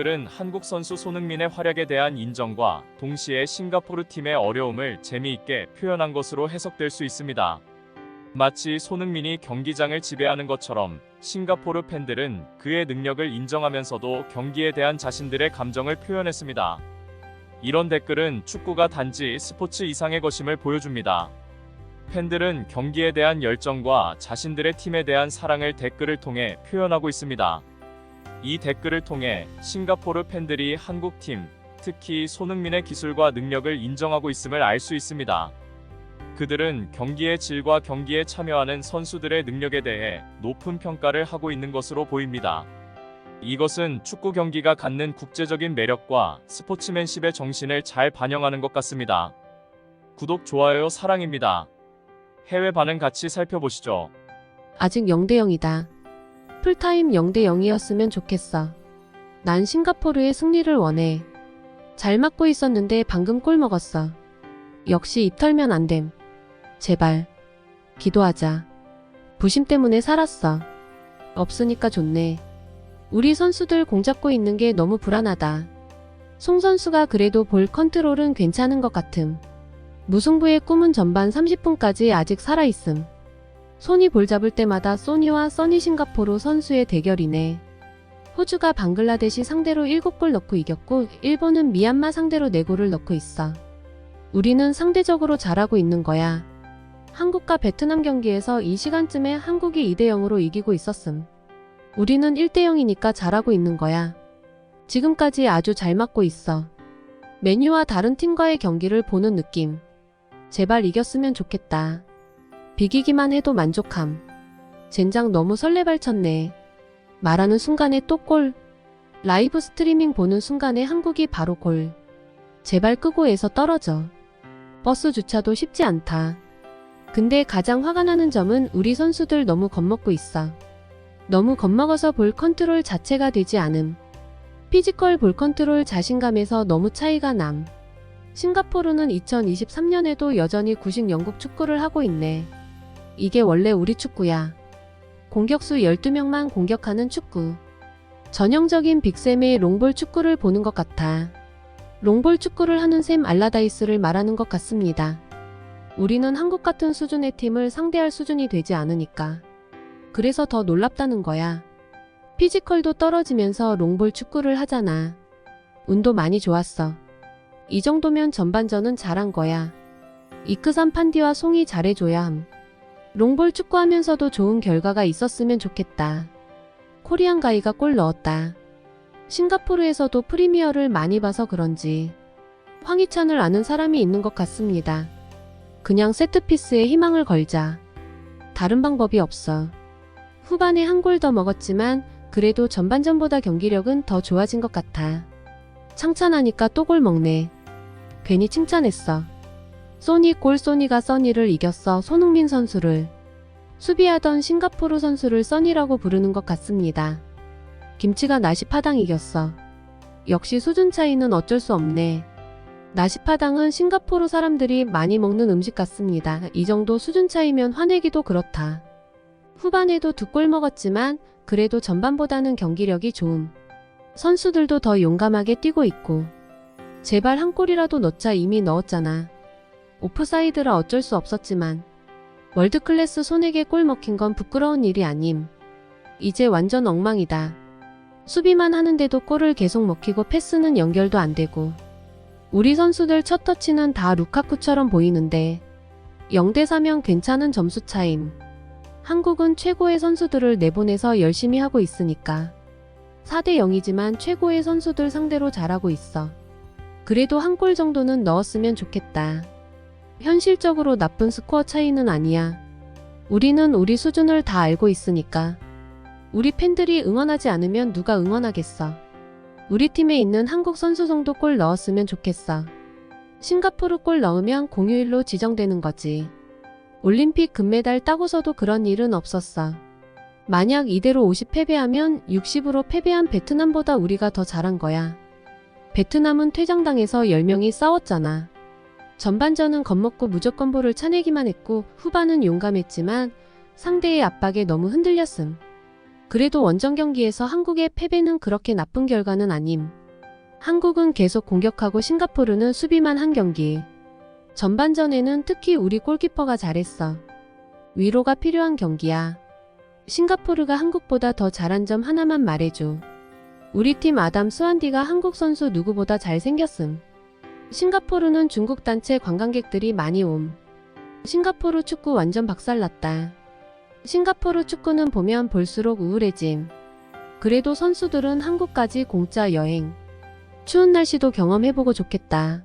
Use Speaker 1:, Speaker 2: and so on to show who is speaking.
Speaker 1: 댓글은 한국 선수 손흥민의 활약에 대한 인정과 동시에 싱가포르 팀의 어려움을 재미있게 표현한 것으로 해석될 수 있습니다. 마치 손흥민이 경기장을 지배하는 것처럼 싱가포르 팬들은 그의 능력을 인정하면서도 경기에 대한 자신들의 감정을 표현했습니다. 이런 댓글은 축구가 단지 스포츠 이상의 것임을 보여줍니다. 팬들은 경기에 대한 열정과 자신들의 팀에 대한 사랑을 댓글을 통해 표현하고 있습니다. 이 댓글을 통해 싱가포르 팬들이 한국팀, 특히 손흥민의 기술과 능력을 인정하고 있음을 알 수 있습니다. 그들은 경기의 질과 경기에 참여하는 선수들의 능력에 대해 높은 평가를 하고 있는 것으로 보입니다. 이것은 축구 경기가 갖는 국제적인 매력과 스포츠맨십의 정신을 잘 반영하는 것 같습니다. 구독, 좋아요, 사랑입니다. 해외 반응 같이 살펴보시죠.
Speaker 2: 아직 0대 0이다. 풀타임 0대 0이었으면 좋겠어. 난 싱가포르의 승리를 원해. 잘 맞고 있었는데 방금 골 먹었어. 역시 입 털면 안 됨. 제발. 기도하자. 부심 때문에 살았어. 없으니까 좋네. 우리 선수들 공 잡고 있는 게 너무 불안하다. 송 선수가 그래도 볼 컨트롤은 괜찮은 것 같음. 무승부의 꿈은 전반 30분까지 아직 살아있음. 손이 볼 잡을 때마다 소니와 써니 싱가포르 선수의 대결이네. 호주가 방글라데시 상대로 7골 넣고 이겼고 일본은 미얀마 상대로 4골을 넣고 있어. 우리는 상대적으로 잘하고 있는 거야. 한국과 베트남 경기에서 이 시간쯤에 한국이 2대 0으로 이기고 있었음. 우리는 1대 0이니까 잘하고 있는 거야. 지금까지 아주 잘 맞고 있어. 메뉴와 다른 팀과의 경기를 보는 느낌. 제발 이겼으면 좋겠다. 비기기만 해도 만족함. 젠장 너무 설레발쳤네. 말하는 순간에 또 골. 라이브 스트리밍 보는 순간에 한국이 바로 골. 제발 끄고 에서 떨어져. 버스 주차도 쉽지 않다. 근데 가장 화가 나는 점은 우리 선수들 너무 겁먹고 있어. 너무 겁먹어서 볼 컨트롤 자체가 되지 않음. 피지컬 볼 컨트롤 자신감에서 너무 차이가 남. 싱가포르는 2023년에도 여전히 구식 영국 축구를 하고 있네. 이게 원래 우리 축구야. 공격수 12명만 공격하는 축구. 전형적인 빅쌤의 롱볼 축구를 보는 것 같아. 롱볼 축구를 하는 샘 알라다이스를 말하는 것 같습니다. 우리는 한국 같은 수준의 팀을 상대할 수준이 되지 않으니까. 그래서 더 놀랍다는 거야. 피지컬도 떨어지면서 롱볼 축구를 하잖아. 운도 많이 좋았어. 이 정도면 전반전은 잘한 거야. 이크산 판디와 송이 잘해줘야 함. 롱볼 축구하면서도 좋은 결과가 있었으면 좋겠다. 코리안 가이가 골 넣었다. 싱가포르에서도 프리미어를 많이 봐서 그런지 황희찬을 아는 사람이 있는 것 같습니다. 그냥 세트피스에 희망을 걸자. 다른 방법이 없어. 후반에 한 골 더 먹었지만 그래도 전반전보다 경기력은 더 좋아진 것 같아. 창찬하니까 또 골 먹네. 괜히 칭찬했어. 소니 골 소니가 써니를 이겼어 손흥민 선수를. 수비하던 싱가포르 선수를 써니라고 부르는 것 같습니다. 김치가 나시파당 이겼어. 역시 수준 차이는 어쩔 수 없네. 나시파당은 싱가포르 사람들이 많이 먹는 음식 같습니다. 이 정도 수준 차이면 화내기도 그렇다. 후반에도 두 골 먹었지만 그래도 전반보다는 경기력이 좋음. 선수들도 더 용감하게 뛰고 있고. 제발 한 골이라도 넣자 이미 넣었잖아. 오프사이드라 어쩔 수 없었지만 월드클래스 손에게 골 먹힌 건 부끄러운 일이 아님. 이제 완전 엉망이다. 수비만 하는데도 골을 계속 먹히고 패스는 연결도 안 되고. 우리 선수들 첫 터치는 다 루카쿠처럼 보이는데 0대 4면 괜찮은 점수 차임. 한국은 최고의 선수들을 내보내서 열심히 하고 있으니까. 4대 0이지만 최고의 선수들 상대로 잘하고 있어. 그래도 한 골 정도는 넣었으면 좋겠다. 현실적으로 나쁜 스코어 차이는 아니야. 우리는 우리 수준을 다 알고 있으니까. 우리 팬들이 응원하지 않으면 누가 응원하겠어. 우리 팀에 있는 한국 선수 정도 골 넣었으면 좋겠어. 싱가포르 골 넣으면 공휴일로 지정되는 거지. 올림픽 금메달 따고서도 그런 일은 없었어. 만약 이대로 50 패배하면 60으로 패배한 베트남보다 우리가 더 잘한 거야. 베트남은 퇴장당해서 10명이 싸웠잖아. 전반전은 겁먹고 무조건 볼을 차내기만 했고 후반은 용감했지만 상대의 압박에 너무 흔들렸음. 그래도 원정 경기에서 한국의 패배는 그렇게 나쁜 결과는 아님. 한국은 계속 공격하고 싱가포르는 수비만 한 경기. 전반전에는 특히 우리 골키퍼가 잘했어. 위로가 필요한 경기야. 싱가포르가 한국보다 더 잘한 점 하나만 말해줘. 우리 팀 아담 스완디가 한국 선수 누구보다 잘생겼음. 싱가포르는 중국 단체 관광객들이 많이 옴. 싱가포르 축구 완전 박살났다. 싱가포르 축구는 보면 볼수록 우울해짐. 그래도 선수들은 한국까지 공짜 여행. 추운 날씨도 경험해보고 좋겠다.